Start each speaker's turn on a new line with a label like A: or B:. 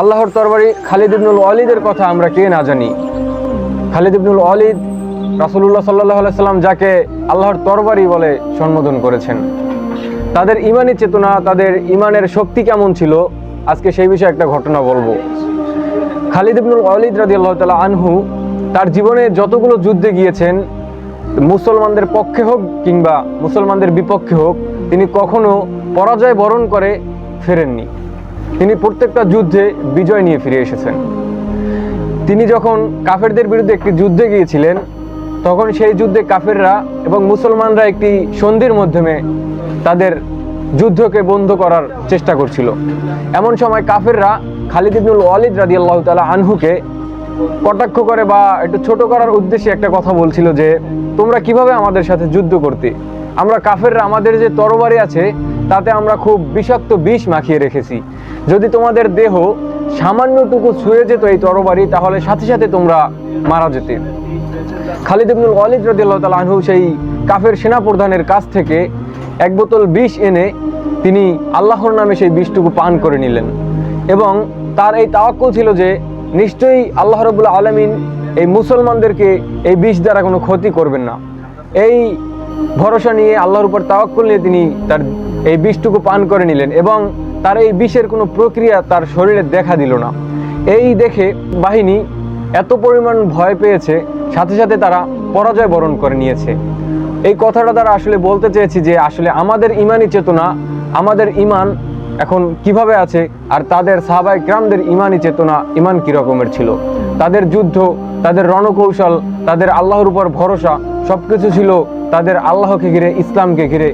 A: আল্লাহর তরবারি খালিদ ইবনুল ওয়ালিদের কথা আমরা কে না জানি। খালিদ ইবনুল ওয়ালিদ রাসূলুল্লাহ সাল্লাহ সাল্লাম যাকে আল্লাহর তরবারি বলে সম্বোধন করেছেন। তাদের ইমানি চেতনা, তাদের ইমানের শক্তি কেমন ছিল? আজকে সেই বিষয়ে একটা ঘটনা বলব। খালিদ ইবনুল ওয়ালিদ রাজি আল্লাহ তালা আনহু তার জীবনে যতগুলো যুদ্ধে গিয়েছেন, মুসলমানদের পক্ষে হোক কিংবা মুসলমানদের বিপক্ষে হোক, তিনি কখনো পরাজয় বরণ করে ফেরেননি। তিনি প্রত্যেকটা যুদ্ধে বিজয় নিয়ে ফিরে এসেছেন। তিনি যখন কাফেরদের বিরুদ্ধে একটি যুদ্ধে গিয়েছিলেন, তখন সেই যুদ্ধে কাফেররা এবং মুসলমানরা একটি সন্ধির মাধ্যমে তাদের যুদ্ধকে বন্ধ করার চেষ্টা করছিল। এমন সময় কাফেররা খালিদ ইবনুল ওয়ালিদ রাদি আল্লাহ তালা আনহুকে কটাক্ষ করে বা একটু ছোট করার উদ্দেশ্যে একটা কথা বলছিল যে, তোমরা কীভাবে আমাদের সাথে যুদ্ধ করতে? আমরা কাফেররা, আমাদের যে তরবারি আছে তাতে আমরা খুব বিষাক্ত বিষ মাখিয়ে রেখেছি। যদি তোমাদের দেহ সামান্যটুকু ছুঁয়ে যেত এই তরবারি, তাহলে সাথে সাথে তোমরা মারা যেতে। খালিদ ইবনুল ওয়ালিদ রাদিয়াল্লাহু তাআলা আনহু সেই কাফের সেনাপ্রধানের কাছ থেকে এক বোতল বিষ এনে তিনি আল্লাহর নামে সেই বিষটুকু পান করে নিলেন। এবং তার এই তাওয়াক্কুল ছিল যে, নিশ্চয়ই আল্লাহ রবুল্লা আলমিন এই মুসলমানদেরকে এই বিষ দ্বারা কোনো ক্ষতি করবেন না। এই ভরসা নিয়ে আল্লাহর উপর তাওয়াক্কুল নিয়ে তিনি তার এই বিষটুকু পান করে নিলেন এবং তার এই বিষের কোনো প্রক্রিয়া তার শরীরে দেখা দিল না। এই দেখে বাহিনী এত পরিমাণ ভয় পেয়েছে, সাথে সাথে তারা পরাজয় বরণ করে নিয়েছে। এই কথাটা তারা আসলে বলতে চেয়েছি যে আসলে আমাদের ইমানি চেতনা, আমাদের ইমান এখন কীভাবে আছে, আর তাদের সাহাবাই গ্রামদের ইমানি চেতনা, ইমান কি রকমের ছিল? তাদের যুদ্ধ তাদের রণকৌশল তাদের আল্লাহর উপর ভরসা সব কিছু ছিল তাদের আল্লাহকে ঘিরে ইসলামকে ঘিরে।